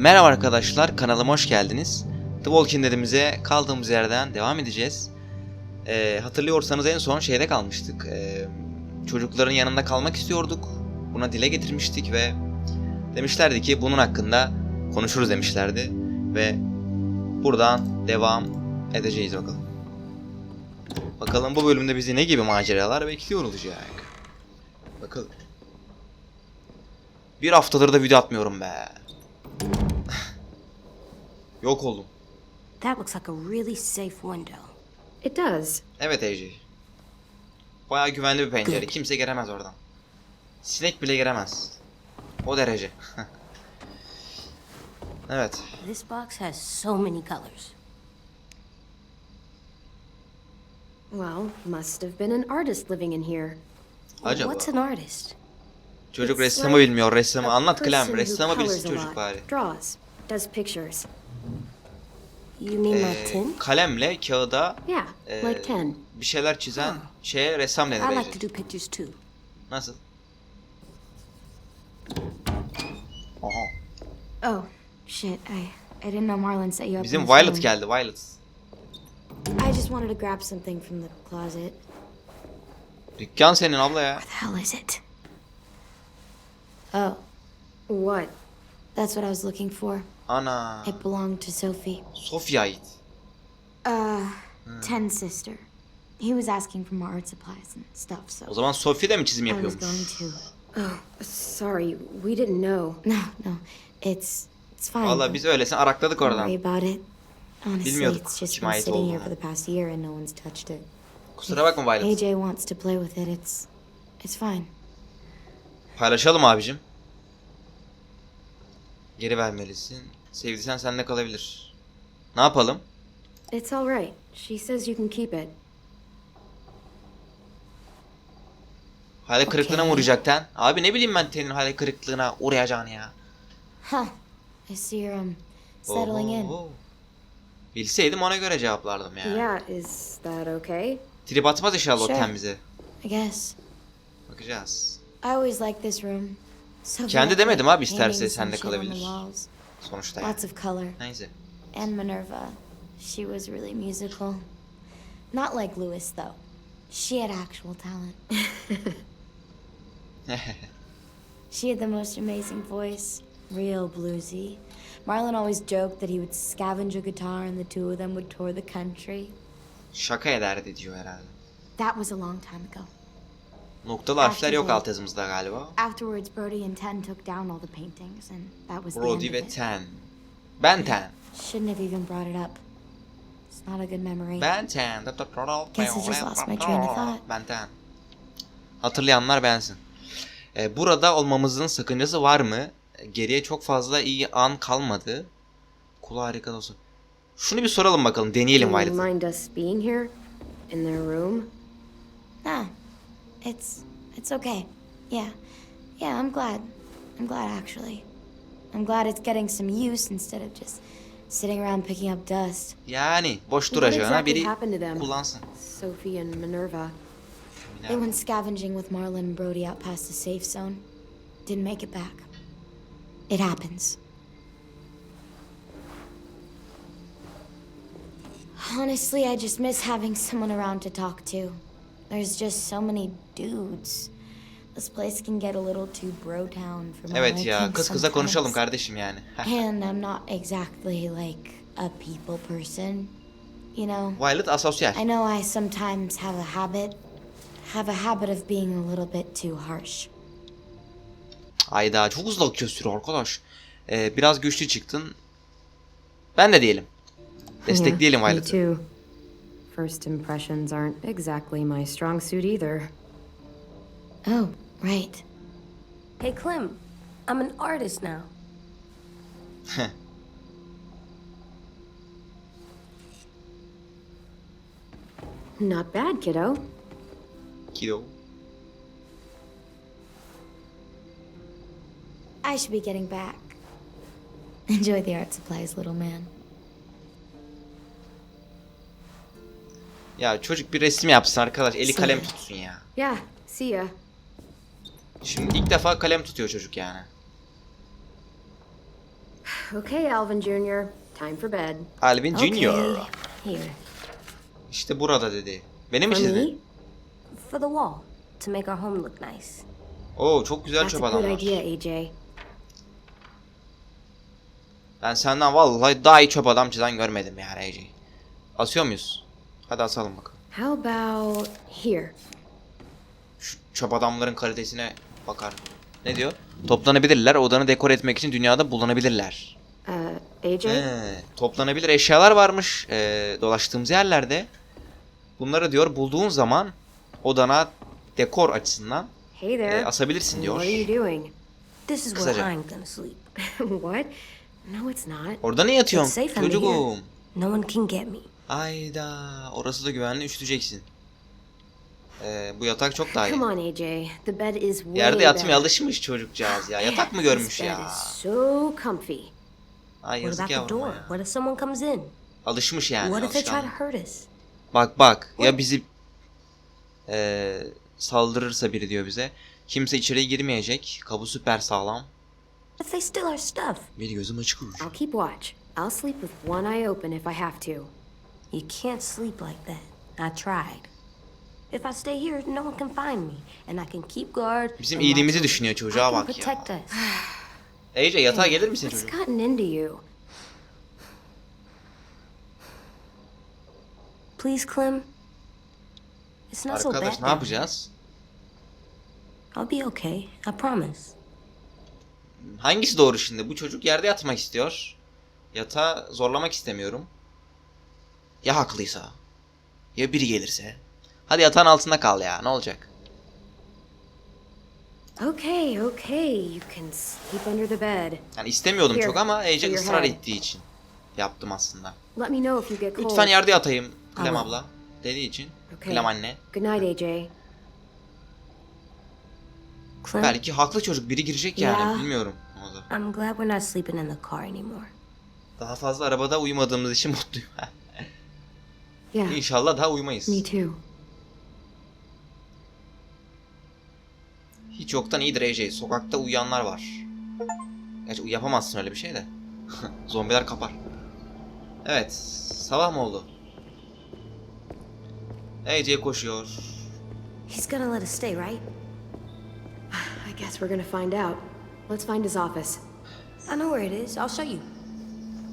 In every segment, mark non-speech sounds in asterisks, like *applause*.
Merhaba arkadaşlar, kanalıma hoş geldiniz. The Walking Dead'imize kaldığımız yerden devam edeceğiz. Ee, hatırlıyorsanız en son şeyde kalmıştık. Ee, çocukların yanında kalmak istiyorduk. Buna dile getirmiştik ve demişlerdi ki bunun hakkında konuşuruz demişlerdi. Ve buradan devam edeceğiz bakalım. Bakalım bu bölümde bizi ne gibi maceralar bekliyor olacak. Bakalım. Bir haftadır da video atmıyorum be. Yok oldum. That looks like a really safe window. It does. Evet AJ. Bayağı güvenli bir pencere. Good. Kimse giremez oradan. Sinek bile giremez. O derece. *laughs* evet. This box has so many colors. Well, must have been an artist living in here. Acaba. What's an artist? Çocuk ressamı bilmiyor. Ressamı anlat Clem. Ressamı bilsin çocuk bari. Draws, does pictures. You mean my Ee, tin? kalemle kağıda Yeah, ee, like Ken. bir şeyler çizen şeye ressam denir I like to do pictures too. Nasıl? Aha. Oh, shit. I I didn't know Marlon set you up. Bizim the Violet phone. geldi. Violet. I just wanted to grab something from the closet. Dükkan senin abla ya. The hell is it? Oh, What? that's what I was looking for. Ana. It belonged to Sophie. Sofya ait. Uh, Ten's sister. He was asking for more art supplies and stuff, so O zaman Sofya da mı çizim I was yapıyormuş? going to. Oh, sorry, we didn't know. *laughs* No, no, it's it's fine. Valla Don't biz öylesine arakladık worry oradan. about it. Honestly, Bilmiyorduk it's just kime been ait sitting here olduğunu. for the past year and no one's touched it. Kusura bakma Violet. AJ wants to play with it. It's it's fine. Paylaşalım abicim. Geri vermelisin. Sevdiysen sende kalabilir. Ne yapalım? It's all right. She says you can keep it. Hale kırıklığına mı Okey. uğrayacaktın? Abi ne bileyim ben senin hale kırıklığına uğrayacağını ya. Huh. I see you're um settling in. Oho. Bilseydim ona göre cevaplardım ya. Yeah, is that okay? Trip atmaz inşallah Sure. o ten bize. I guess. Bakacağız. I always like this room. So Kendi demedim abi, isterse on the kalabilir. Sonuçta yani. Lots of color. Neyse. And Minerva. She was really musical. Not like Louis, though. She had actual talent. *laughs* She had the most amazing voice, real bluesy. Marlon always joked that he would scavenge a guitar and the two of them would tour the country. Şaka ederdi diyor herhalde. That was a long time ago. Noktalı harfler yok alt yazımızda galiba. Afterwards, Brody and Ten took down all the paintings, and that was the Brody end ve of it. ten. Ben ten. Shouldn't have even brought it up. It's not a good memory. Ben ten. Guess I just lost my train of thought. Ben ten. Hatırlayanlar bensin. Ee, burada olmamızın sakıncası var mı? Geriye çok fazla iyi an kalmadı. Kulağı harika olsun. Şunu bir soralım bakalım. Deneyelim Do you Violet'ı. mind us being here? In their room? Nah, it's it's okay. Yeah, yeah. I'm glad. I'm glad actually. I'm glad it's getting some use instead of just sitting around picking up dust. Yani boş What duracağına biri happened to them? kullansın. Sophie and Minerva. They went scavenging with Marlin and Brody out past the safe zone. Didn't make it back. It happens. Honestly, I just miss having someone around to talk to. There's just so many dudes. This place can get a little too bro town for my Evet ya liking kız kıza konuşalım sometimes. kardeşim yani. And I'm not exactly like a people person, you know. Violet asosyal. I know I sometimes have a habit, have a habit of being a little bit too harsh. Ayda çok hızlı akıyor süre arkadaş. Ee, biraz güçlü çıktın. Ben de diyelim. Destekleyelim Violet'ı. too. First impressions aren't exactly my strong suit either. Oh, right. Hey Clem, I'm an artist now. Not bad, kiddo. Kiddo. I should be getting back. Enjoy the art supplies, little man. Ya çocuk bir resim yapsın arkadaş. Eli kalem tutsun ya. Yeah, see ya. Şimdi ilk defa kalem tutuyor çocuk yani. *sighs* Okay, Alvin Jr., time for bed. Alvin. Okay, here. İşte burada dedi. Beni mi For me? çizdi? For the wall, to make our home look nice. Oo çok güzel çöp adam good var. idea, AJ. Ben senden vallahi daha iyi çöp adam çizen görmedim yani AJ. Asıyor muyuz? Hadi asalım bakalım. How about here? Şu çöp adamların kalitesine bakar. Ne diyor? Toplanabilirler, odanı dekor etmek için dünyada bulunabilirler. Uh, AJ? He, toplanabilir eşyalar varmış ee, dolaştığımız yerlerde. Bunları diyor bulduğun zaman odana dekor açısından Hey there. ee, asabilirsin diyor. What are you doing? This is where Kısaca. I'm gonna sleep. *laughs* what? No, it's not. Orada ne It's yatıyorsun safe under çocuğum? here. No one can get me. Ayda orası da güvenli üşüteceksin. Ee, bu yatak çok daha iyi. Come on, AJ. The bed is way Yerde yatmaya better. alışmış çocukcağız ya. Yatak mı görmüş ya? so comfy. Ay What yazık about the door? ya. What if someone comes in? Alışmış yani. What if they try to hurt us? Bak bak ya bizi eee, saldırırsa biri diyor bize. Kimse içeriye girmeyecek. Kapı süper sağlam. What if they steal our stuff? Bir gözüm açık uyuyor. I'll keep watch. I'll sleep with one eye open if I have to. You can't sleep like that. I tried. If I stay here, no one can find me, and I can keep guard. Bizim iyiliğimizi düşünüyor çocuğa bak ya. *sighs* Ece yatağa gelir misin What's çocuğum? gotten into you? Please, Clem. It's not so bad. Arkadaş ne yapacağız? I'll be okay. I promise. Hangisi doğru şimdi? Bu çocuk yerde yatmak istiyor. Yatağı zorlamak istemiyorum. Ya haklıysa? Ya biri gelirse? Hadi yatağın altında kal ya. Ne olacak? Okay, okay. You can sleep under the bed. Yani istemiyordum Here, çok ama Ece ısrar ettiği için yaptım aslında. Let me know if you get cold. Lütfen yerde yatayım Clem abla dediği için. Okay. Clem anne. Good night, AJ. Clem, Belki haklı çocuk biri girecek yani Ya. bilmiyorum. I'm glad we're not sleeping in the car anymore. Daha fazla arabada uyumadığımız için *laughs* mutluyum. Yeah, İnşallah daha uyumayız. me too. Hiç yoktan iyidir AJ. Sokakta uyuyanlar var. Gerçi yapamazsın öyle bir şey de. *laughs* Zombiler kapar. Evet. Sabah mı oldu? AJ koşuyor. He's gonna let us stay, right? *sighs* I guess we're gonna find out. Let's find his office. I know where it is. I'll show you.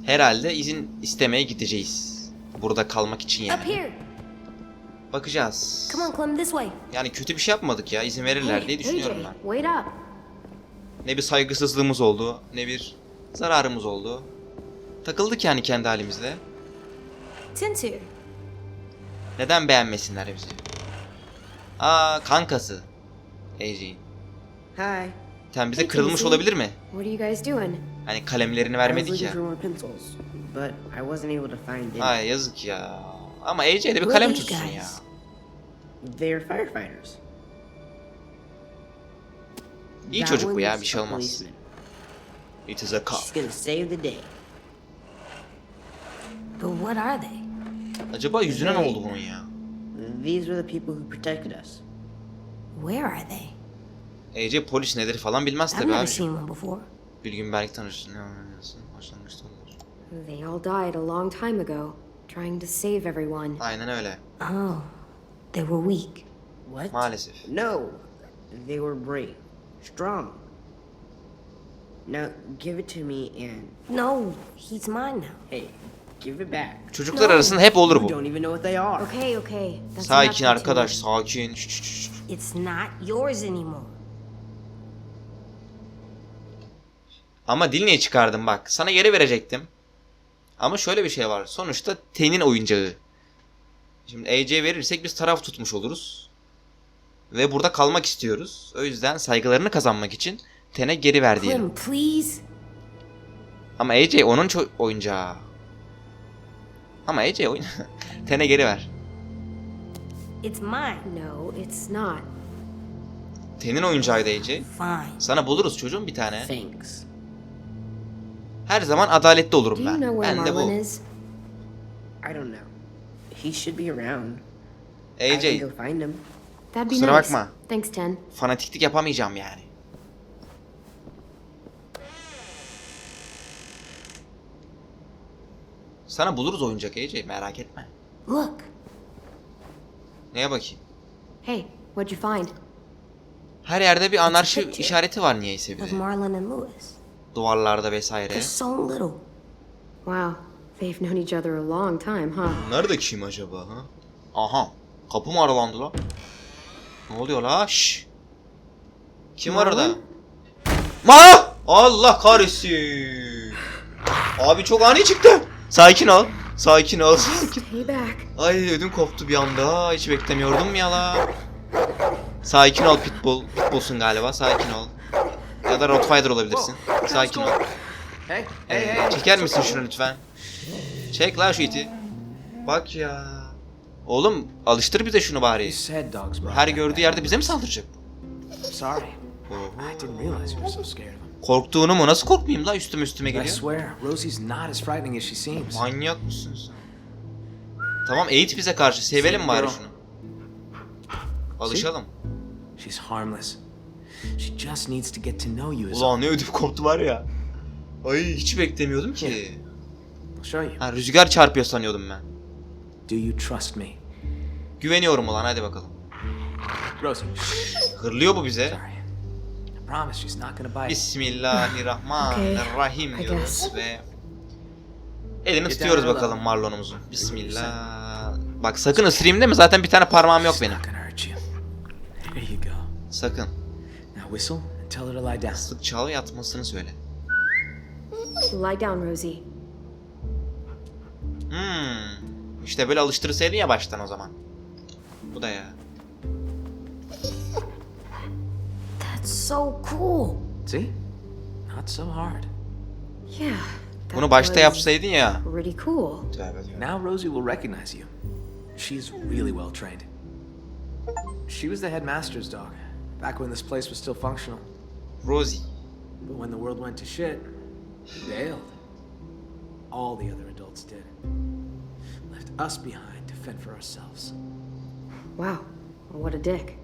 Herhalde izin istemeye gideceğiz. Burada kalmak için yani. Bakacağız. Yani kötü bir şey yapmadık ya. izin verirler diye düşünüyorum ben. Ne bir saygısızlığımız oldu, ne bir zararımız oldu. Takıldık yani kendi here. Neden beğenmesinler bizi? Aa kankası. AJ. Hi. Sen bize kırılmış olabilir mi? What are you guys doing? Hani kalemlerini vermedik ya. But I wasn't able to find any. Ay yazık ya. Ama AJ de bir kalem tutsun guys? ya. They're firefighters. İyi That çocuk bu ya bir şey a olmaz. It is a cop. She's gonna save the day. But what are they? Acaba yüzüne ne oldu bunun ya? These were the people who protected us. Where are they? AJ polis nedir falan bilmez I've tabi never abi. seen one before. Bir gün belki tanırsın. Ne anlıyorsun? Başlangıçta olur. They all died a long time ago, trying to save everyone. Aynen öyle. Oh, they were weak. What? Maalesef. No. They were brave. Strong. Now, give it to me and... No, he's mine now. Hey, give it back. Çocuklar arasında hep olur You bu. don't even know what they are. Okay, okay. That's Sakin enough, arkadaş, sakin. Şşş, şşş, şşş. It's not yours anymore. Ama dil niye çıkardın bak. Sana geri verecektim. Ama şöyle bir şey var. Sonuçta Ten'in oyuncağı. Şimdi AJ verirsek biz taraf tutmuş oluruz. Ve burada kalmak istiyoruz. O yüzden saygılarını kazanmak için Ten'e geri ver diyelim. Ama AJ onun oyuncağı. Ama AJ oyun... *laughs* Ten'e geri ver. It's mine. No, it's not. Ten'in oyuncağıydı AJ. Fine. Sana buluruz çocuğum bir tane. Thanks. Her zaman adaletli olurum ben. Ben de bu. Marlon is? I don't know. He should be around. I AJ can go find him. That'd be Kusura nice. bakma. Thanks, Ten. fanatiklik yapamayacağım yani. Sana buluruz oyuncak AJ merak etme. Look, Neye bakayım? Hey, what'd you find? Her yerde bir anarşi işareti var niyeyse bir of de. Marlon and Lewis. Duvarlarda vesaire. They're so little. Wow, they've known each other a long time, huh? Bunlar da kim acaba ha? Aha. Kapı mı aralandı la? Ne oluyor la? Şşş. Kim var orada? Ma! Allah kahretsin. Abi çok ani çıktı. Sakin ol. Sakin ol. Sakin. Ay ödüm koptu bir anda. Hiç beklemiyordum ya la. Sakin ol Pitbull. Pitbull'sun galiba. Sakin ol. Ya da Rottweiler olabilirsin. Sakin ol. Hey, Ee, çeker misin şunu lütfen? Çek la şu iti. Bak ya. Oğlum alıştır bize şunu bari. Her gördüğü yerde bize mi saldıracak? Sorry. I didn't realize you were so scared of him. Korktuğunu mu? Nasıl korkmayayım la üstüme üstüme I geliyor. swear, Rosie's not as frightening as she seems. Manyak mısın sen? Tamam eğit bize karşı. Sevelim bari şunu. Alışalım. She's harmless. She just needs to get to know you Ulan ne ödüm koptu var ya. Ay hiç beklemiyordum ki. I'll show you. Ha rüzgar çarpıyor sanıyordum ben. Do you trust me? Güveniyorum ulan hadi bakalım. Rosie, Hırlıyor bu bize. sorry. I promise she's not gonna bite. Bismillahirrahmanirrahim Okay, I diyoruz guess. ve elini down, bakalım Marlon'umuzun. Bismillah. Bak sakın ısırayım deme zaten bir tane parmağım yok She's benim. not gonna hurt you. There you go. Sakın. Now whistle and tell her to lie down. Sık çal yatmasını söyle. Lie down, Rosie. Hmm. İşte böyle alıştırsaydın ya baştan o zaman. Bu da ya. That's so cool. See? Not so hard. Yeah. that Bunu başta was yapsaydın ya. Pretty cool. Now Rosie will recognize you. She's really well trained. She was the headmaster's dog, back when this place was still functional. Rosie. But when the world went to shit, she bailed. All the other adults did. Left us behind to fend for ourselves. Wow, what a dick.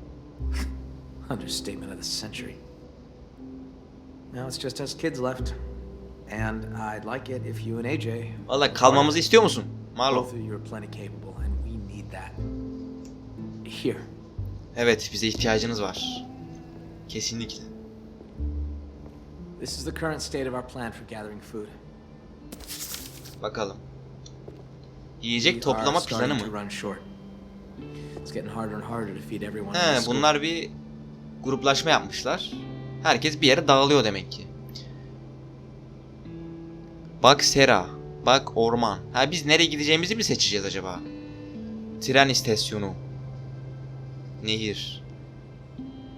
*laughs* Understatement of the century. Now it's just us kids left. And I'd like it if you and AJ. Valla kalmamızı istiyor musun? Marlon. Both of you are plenty capable, and we need that. Here. Evet bize ihtiyacınız var. Kesinlikle. This is the current state of our plan for gathering food. Bakalım. Yiyecek toplama planı mı? He bunlar bir gruplaşma yapmışlar. Herkes bir yere dağılıyor demek ki. Bak sera. Bak orman. Ha biz nereye gideceğimizi mi seçeceğiz acaba? Tren istasyonu. Nehir.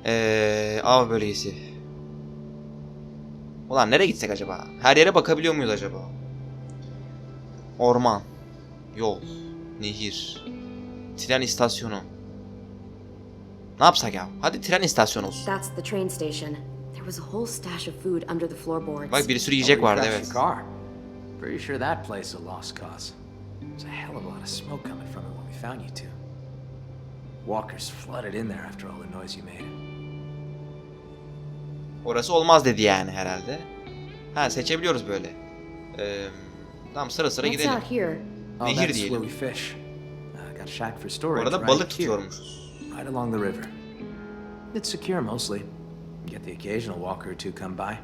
Ee, av bölgesi. Ulan nereye gitsek acaba? Her yere bakabiliyor muyuz acaba? Orman. Yol. Nehir. Tren istasyonu. Ne yapsak ya? Hadi tren istasyonu olsun. That's the train station. There was a whole stash of food under the floorboards. Bak bir sürü yiyecek vardı evet. Pretty sure that place is a lost cause. There's a hell of a lot of smoke coming from it when we found you two. Walkers flooded in there after all the noise you made. Orası olmaz dedi yani herhalde. Ha seçebiliyoruz böyle. Ee, tamam sıra sıra gidelim. out here? Oh, Nehir that's diyelim. where we fish. Uh, got a shack for Bu storage arada right balık tutuyormuşuz. right along the river. It's secure mostly. Get the occasional walker or two come by.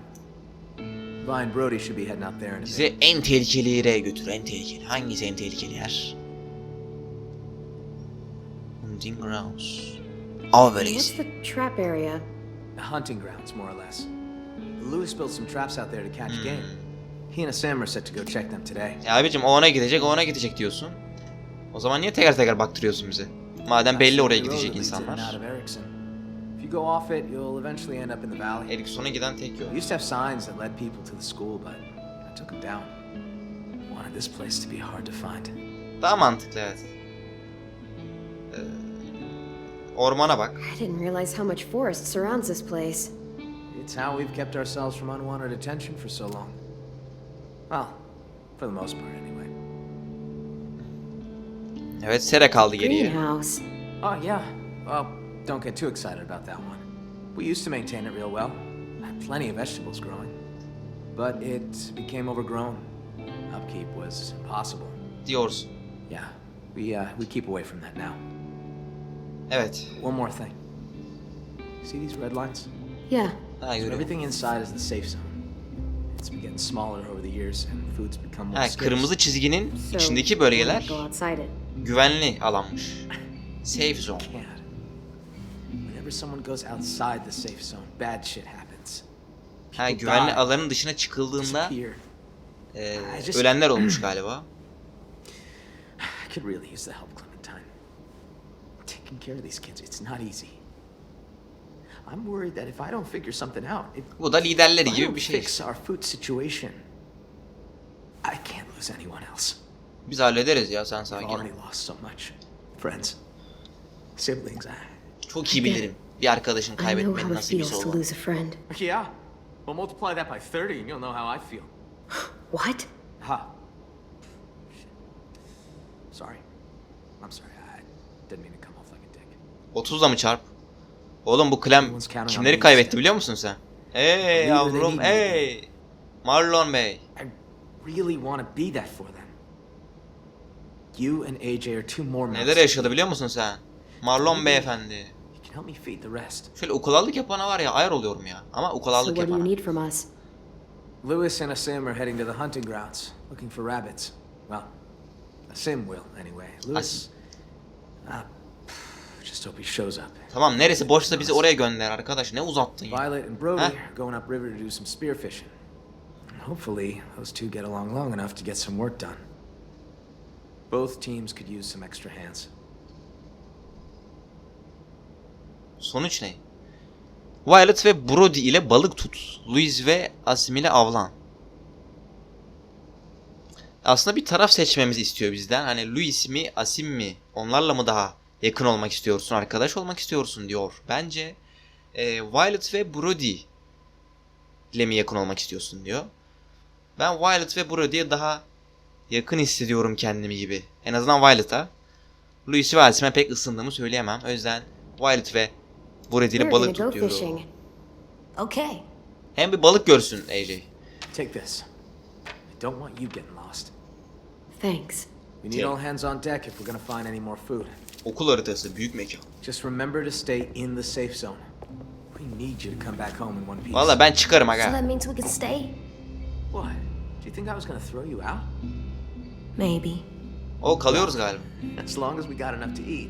Vi and Brody should be heading out there in a bit. Bize en tehlikeli yere götür en tehlikeli. Hangisi en tehlikeli yer? Hunting grounds. Av What's bölgesi. the trap area? The hunting grounds, more or less. Lewis built some traps out there to catch Hmm. game. He and Sam are set to go check them today. Ya abicim o ona gidecek o ona gidecek diyorsun. O zaman niye teker teker baktırıyorsun bize? Madem belli oraya gidecek insanlar. of Erickson. If you go off it, you'll eventually end up in the valley. Erikson'a giden tek yol. We used to have signs that led people to the school, but I took them down. Wanted this place to be hard to find. Daha mantıklı evet. Ee, ormana bak. I didn't realize how much forest surrounds this place. It's how we've kept ourselves from unwanted attention for so long. Well, for the most part, anyway. Evet Sera kaldı geriye. Greenhouse. Oh, yeah. Well, don't get too excited about that one. We used to maintain it real well. Had plenty of vegetables growing. But it became overgrown. Upkeep was impossible. diyorsun. Yeah, we uh, we keep away from that now. Evet. One more thing. See these red lines? Yeah, Ha, So görüyorum. everything inside is the safe zone. It's been getting smaller over the years, and food's become more Ha, scarce. kırmızı çizginin so içindeki bölgeler go outside it. güvenli alanmış. Safe *laughs* zone. Can't. Whenever someone goes outside the safe zone, bad shit happens. Ha, güvenli alanın dışına çıkıldığında disappear. e, ölenler olmuş galiba. *sighs* I could really use the help, Clementine. Taking care of these kids, it's not easy. I'm worried that if I don't figure something out, if, Bu da liderleri I gibi don't bir şey. fix our food situation, I can't lose anyone else. Biz hallederiz ya sen I've sakin ol. already lost so much. Friends, siblings, I... Çok iyi bilirim. Bir arkadaşın I know kaybetmenin how it nasıl bir feels to olduğunu. lose a friend. Yeah. Well, multiply that by 30 and you'll know how I feel. *gasps* What? Ha. Sorry. I'm sorry. I didn't mean to come off like a dick. 30'la mı çarp? Oğlum bu Clem kimleri kaybetti biliyor musun sen? Hey yavrum hey. Marlon Bey. I really want to be that for them. You and AJ are two more mouths. Neler yaşadı biliyor musun sen? Marlon beyefendi. Şöyle ukalalık yapana var ya ayar oluyorum ya. Ama So ukalalık what do you yapana. need from us? Lewis and Asim are heading to the hunting grounds, looking for rabbits. Well, Asim will, anyway. Lewis... Uh, shows up. Tamam neresi boşsa bizi oraya gönder arkadaş. Ne uzattın ya? Violet and Brody going upriver to do some spearfishing. And hopefully, those two get along long enough to get some work done. Both teams could use some extra hands. Sonuç ne? Violet ve Brody ile balık tut. Louis ve Asim ile avlan. Aslında bir taraf seçmemizi istiyor bizden. Hani Louis mi, Asim mi? Onlarla mı daha yakın olmak istiyorsun, arkadaş olmak istiyorsun diyor. Bence e, Violet ve Brody ile mi yakın olmak istiyorsun diyor. Ben Violet ve Brody'ye daha yakın hissediyorum kendimi gibi. En azından Violet'a. Louis ve Asim'e pek ısındığımı söyleyemem. O yüzden Violet ve Brody ile balık tut diyorum. Okay. Hem bir balık görsün AJ. Take this. I don't want you getting lost. Thanks. We need all hands on deck if we're gonna find any more food. Okul haritası, büyük mekan. Just remember to stay in the safe zone. We need you to come back home in one piece. Valla ben çıkarım So aga. that means we can stay? What? Do you think I was gonna throw you out? Maybe. O kalıyoruz galiba. As long as we got enough to eat,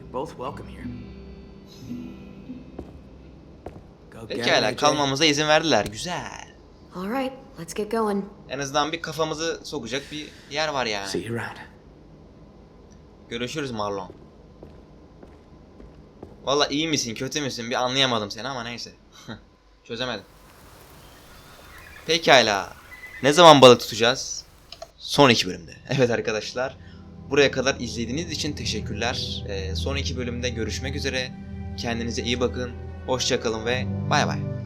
you're both welcome here. Go get it, Pekala AJ. kalmamıza izin verdiler. Güzel. All right, let's get going. En azından bir kafamızı sokacak bir yer var yani. See you around. Görüşürüz Marlon. Valla iyi misin kötü müsün bir anlayamadım seni ama neyse. *laughs* Çözemedim. Pekala. Ne zaman balık tutacağız? Son iki bölümde. *laughs* Evet arkadaşlar. Buraya kadar izlediğiniz için teşekkürler. Ee, son iki bölümde görüşmek üzere. Kendinize iyi bakın. Hoşçakalın ve bay bay.